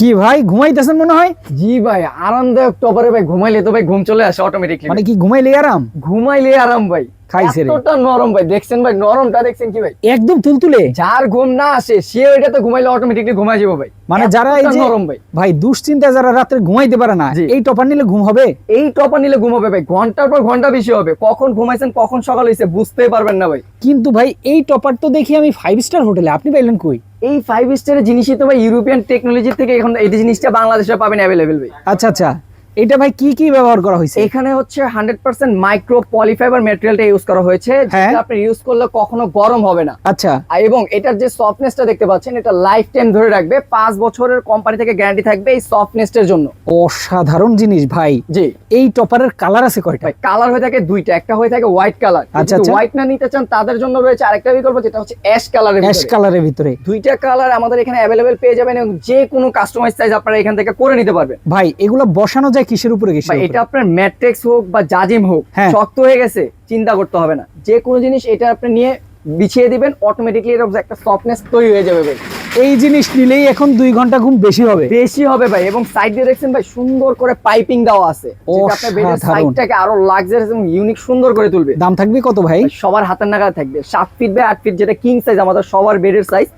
কি ভাই ঘুমাইতেছেন মনে হয়? জি ভাই আরামদায়ক টপারে ভাই ঘুমাইলে তো ভাই ঘুম চলে আসে অটোমেটিকলি মানে কি ঘুমাইলে আরাম? ঘুমাইলে আরাম ভাই। খাইছে এতটা নরম ভাই দেখছেন ভাই নরমটা দেখছেন কি ভাই? একদম তুলতুলে। যার ঘুম না আসে সে ওইটা তো ঘুমাইলে অটোমেটিকলি ঘুমাই যাব ভাই। মানে যারা এই যে নরম ভাই। ভাই দুশ্চিন্তায় যারা রাত্রে ঘুমাইতে পারে না। এই টপার নিলে ঘুম হবে? এই টপার নিলে ভাই ঘণ্টার পর ঘণ্টা বেশি হবে। কখন ঘুমাইছেন কখন সকাল হয়েছে বুঝতেই পারবেন না ভাই। কিন্তু ভাই এই টপার তো দেখি আমি ফাইভ স্টার হোটেলে আপনি পাইলেন কই? এই ফাইভ স্টারের জিনিসই তো ভাই ইউরোপিয়ান টেকনোলজি থেকে এখন এই জিনিসটা বাংলাদেশে পাবেন অ্যাভেলেবেল ভাই। আচ্ছা আচ্ছা। এটা ভাই কি কি ব্যবহার করা হয়েছে? এখানে হচ্ছে hundred percent micro polyfibre use করা হয়েছে হ্যাঁ। যেটা আপনি ইউজ করলে কখনো গরম হবে না। আচ্ছা। এবং এটার যে সফটনেসটা দেখতে পাচ্ছেন এটা লাইফ টাইম ধরে রাখবে পাঁচ বছরের কোম্পানি থেকে গ্যারান্টি থাকবে এই সফটনেসটার জন্য। অসাধারণ জিনিস ভাই। জি। এই টপারের কালার আছে কয়টা? কালার হয়ে থাকে দুইটা একটা হয়ে থাকে হোয়াইট কালার আচ্ছা, আচ্ছা। হোয়াইট না নিতে চান তাদের জন্য রয়েছে আরেকটা বিকল্প যেটা হচ্ছে অ্যাশ কালারের অ্যাশ কালারের ভিতরে। দুইটা কালার আমাদের এখানে অ্যাভেলেবেল পেয়ে যাবেন এবং যে কোনো কাস্টমাইজ সাইজ আপনারা এখান থেকে করে নিতে পারবেন। ভাই এগুলো বসানো যায় কিসের উপরে কিসের এটা আপনার ম্যাট্রিক্স হোক বা জাজিম হোক হ্যাঁ। শক্ত হয়ে গেছে চিন্তা করতে হবে না। যে কোনো জিনিস এটা আপনি নিয়ে বিছিয়ে দিবেন অটোমেটিকলি এর একটা সফটনেস তৈরি হয়ে যাবে ভাই। এই জিনিস নিলেই এখন দুই ঘণ্টা ঘুম বেশি হবে। বেশি হবে ভাই এবং সাইড দিয়ে দেখছেন ভাই সুন্দর করে পাইপিং দেওয়া আছে। যেটা আপনার বেডের সাইডটাকে আরও লাক্সারিয়াস এবং ইউনিক সুন্দর করে তুলবে। দাম থাকবে কত ভাই? সবার হাতের নাগালে থাকবে। সাত ফিট বাই আট ফিট যেটা কিং সাইজ আমাদের সবার বেডের সাইজ